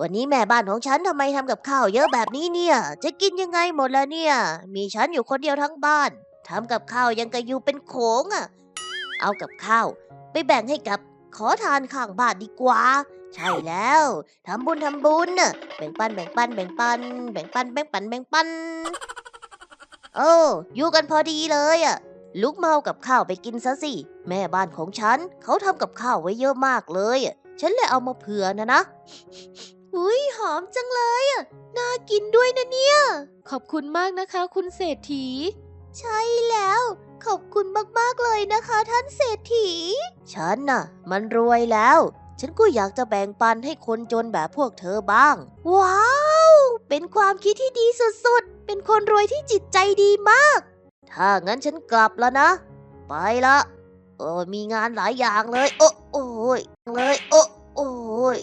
วันนี้แม่บ้านของฉันทำไมทำกับข้าวเยอะแบบนี้เนี่ย จะกินยังไงหมดละเนี่ย มีฉันอยู่คนเดียวทั้งบ้านทำกับข้าวยังกระยูเป็นโขงอะ่ะ เอากับข้าว ไปแบ่งให้กับขอทานข้างบ้านดีกว่า ใช่แล้วทำบุญทำบุญน่ะแบ่งปันแบ่งปันแบ่งปันแบ่งปันแบ่งปันแบ่งปันโอ้อยู่กันพอดีเลยอะลุกเมากับข้าวไปกินซะสิ แม่บ้านของฉัน เขาทำกับข้าวไว้เยอะมากเลยอะฉันเลยเอามาเผื่อนะนะ อุ้ยหอมจังเลยอะ น่ากินด้วยนะเนี่ย ขอบคุณมากนะคะคุณเศรษฐี ใช่แล้ว ขอบคุณมากๆเลยนะคะท่านเศรษฐี ฉันน่ะ มันรวยแล้ว ฉันก็อยากจะแบ่งปันให้คนจนแบบพวกเธอบ้าง ว้าว เป็นความคิดที่ดีสุดๆ เป็นคนรวยที่จิตใจดีมาก ถ้างั้นฉันกลับแล้วนะ ไปละเออมีงานหลายอย่างเลย โอ้โอ้ยเลย โอ้โอ้ย